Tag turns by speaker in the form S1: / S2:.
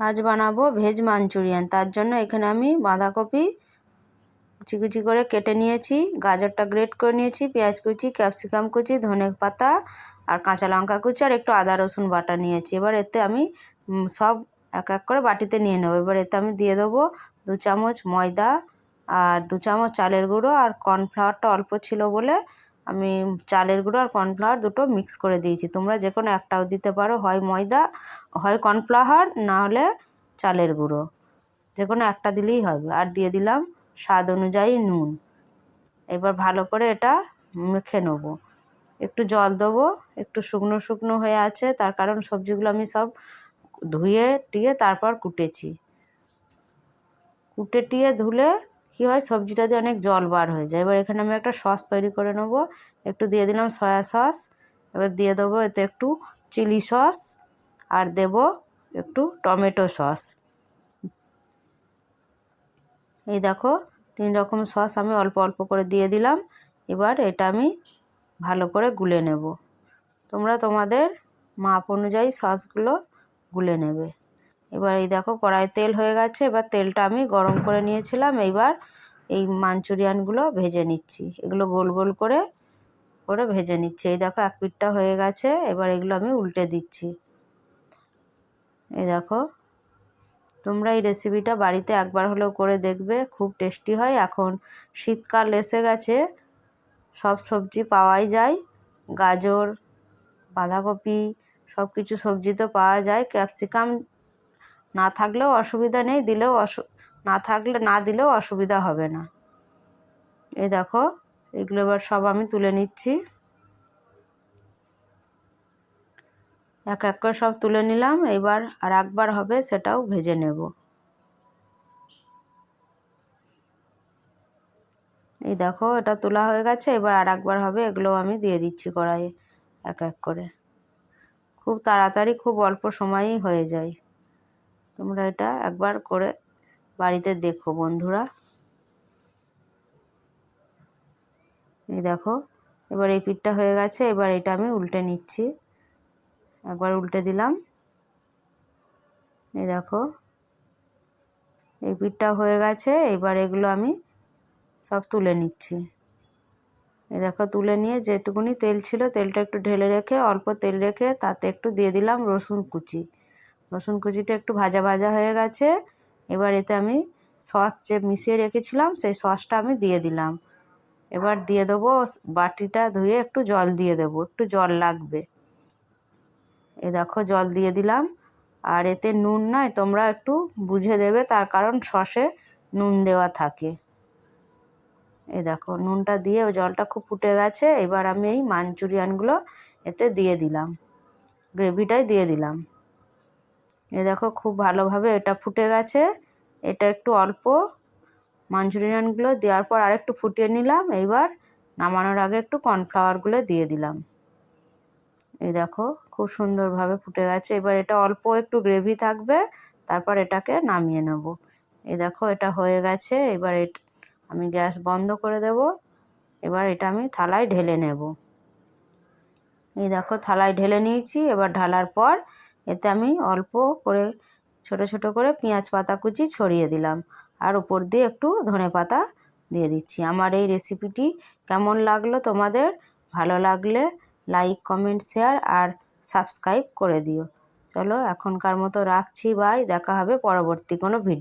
S1: আজ বানাবো, veg Manchurian. তার জন্য এখানে আমি বাঁধাকপি কুচি করে কেটে নিয়েছি, গাজরটা গ্রেট করে নিয়েছি, পেঁয়াজ কুচি ক্যাপসিকাম কুচি, ধনে পাতা আর কাঁচা লঙ্কা কুচি আর একটু আদা, রসুন বাটা নিয়েছি। এবার এতে আমি সব এক এক করে বাটিতে নিয়ে নেব। এবার এতে আমি দিয়ে দেবো দু চামচ ময়দা আর দু চামচ চালের গুঁড়ো আর কর্নফ্লাওয়ারটা অল্প ছিল বলে আমি চালের গুঁড়ো আর কর্নফ্লাওয়ার দুটো মিক্স করে দিয়েছি। তোমরা যে কোনো একটাও দিতে পারো, হয় ময়দা, হয় কর্নফ্লাওয়ার, না হলে চালের গুঁড়ো। যে কোনো একটা দিলেই হবে। আর দিয়ে দিলাম স্বাদ অনুযায়ী নুন। এবার ভালো করে এটা মেখে নেব। একটু জল দেবো। একটু শুকনো শুকনো হয়ে আছে। তার কারণ সবজিগুলো আমি সব ধুয়ে, টিয়ে তারপর কুটেছি। কুটে, টিয়ে ধুলে কী হয়? সবজিটা দিয়ে অনেক জল বার হয়ে যায়। এবার এখানে আমি একটা সস তৈরি করে নেব। একটু দিয়ে দিলাম সয়া সস। এবার দিয়ে দেবো এতে একটু চিলি সস আর দেব একটু টমেটো সস। এই দেখো, তিন রকম সস আমি অল্প অল্প করে দিয়ে দিলাম। এবার এটা আমি ভালো করে গুলে নেব। তোমরা তোমাদের মাপ অনুযায়ী সসগুলো গুলে নেবে। এবার এই দেখো কড়াই তেল হয়ে গেছে, এবার তেলটা আমি গরম করে নিয়েছিলাম, এইবার এই মাঞ্চুরিয়ানগুলো ভেজে নিচ্ছি। এগুলো গোল গোল করে করে ভেজে নিচ্ছি। এই দেখো এক পিঠটা হয়ে গেছে, এবার এগুলো আমি উল্টে দিচ্ছি। এই দেখো, তোমরা এই রেসিপিটা বাড়িতে একবার হলেও করে দেখবে, খুব টেস্টি হয়। এখন শীতকাল এসে গেছে, সব সবজি পাওয়াই যায়। গাজর, বাঁধাকপি সব কিছু সবজি তো পাওয়া যায়। ক্যাপসিকাম না থাকলেও অসুবিধা নেই, দিলেও অসু, না থাকলে, না দিলেও অসুবিধা হবে না। এই দেখো, এগুলো এবার সব আমি তুলে নিচ্ছি। এক এক করে সব তুলে নিলাম, এবার আর একবার হবে সেটাও ভেজে নেব। এই দেখো, এটা তোলা হয়ে গেছে, এবার আর একবার হবে এগুলো আমি দিয়ে দিচ্ছি কড়াইয়ে এক এক করে। খুব তাড়াতাড়ি, খুব অল্প সময়েই হয়ে যায়। তোমরা এটা একবার করে বাড়িতে দেখো, বন্ধুরা। এই দেখো, এবার এই পিঠটা হয়ে গেছে, এবার এটা আমি উল্টে নিচ্ছি। একবার উল্টে দিলাম। এই দেখো, এই পিঠটা হয়ে গেছে, এবার এগুলো আমি সব তুলে নিচ্ছি। এই দেখো, তুলে নিয়ে যেটুকুনি তেল ছিল, তেলটা একটু ঢেলে রেখে, অল্প তেল রেখে তাতে একটু দিয়ে দিলাম রসুন কুচি। রসুন কুচিটা একটু ভাজা ভাজা হয়ে গেছে। এবার এতে আমি সস যে মিশিয়ে রেখেছিলাম, সেই সসটা আমি দিয়ে দিলাম। এবার দিয়ে দেবো বাটিটা ধুয়ে একটু জল দিয়ে দেবো, একটু জল লাগবে। এ দেখো জল দিয়ে দিলাম। আর এতে নুন নয়, তোমরা একটু বুঝে দেবে তার কারণ সসে নুন দেওয়া থাকে। এ দেখো নুনটা দিয়ে জলটা খুব ফুটে গেছে, এবার আমি এই মাঞ্চুরিয়ানগুলো এতে দিয়ে দিলাম। গ্রেভিটাই দিয়ে দিলাম। এ দেখো খুব ভালোভাবে এটা ফুটে গেছে। এটা একটু অল্প মাঞ্চুরিয়ানগুলো দেওয়ার পর আরেকটু ফুটিয়ে নিলাম। এইবার নামানোর আগে একটু কর্নফ্লাওয়ারগুলো দিয়ে দিলাম। এই দেখো খুব সুন্দরভাবে ফুটে গেছে। এবার এটা অল্প একটু গ্রেভি থাকবে, তারপর এটাকে নামিয়ে নেব। এই দেখো এটা হয়ে গেছে। এবার আমি গ্যাস বন্ধ করে দেব। এবার এটা আমি থালায় ঢেলে নেব। এই দেখো থালায় ঢেলে নিয়েছি। এবার ঢালার পর এতে আমি অল্প করে ছোট ছোট করে পেঁয়াজ পাতা কুচি ছড়িয়ে দিলাম। আর উপর দিয়ে একটু ধনে পাতা দিয়ে দিচ্ছি। আমার এই রেসিপিটি কেমন লাগল তোমাদের? ভালো লাগলে লাইক, কমেন্ট, শেয়ার আর সাবস্ক্রাইব করে দিও। চলো এখনকার মতো রাখছি। বাই। দেখা হবে পরবর্তী কোনো ভিডিও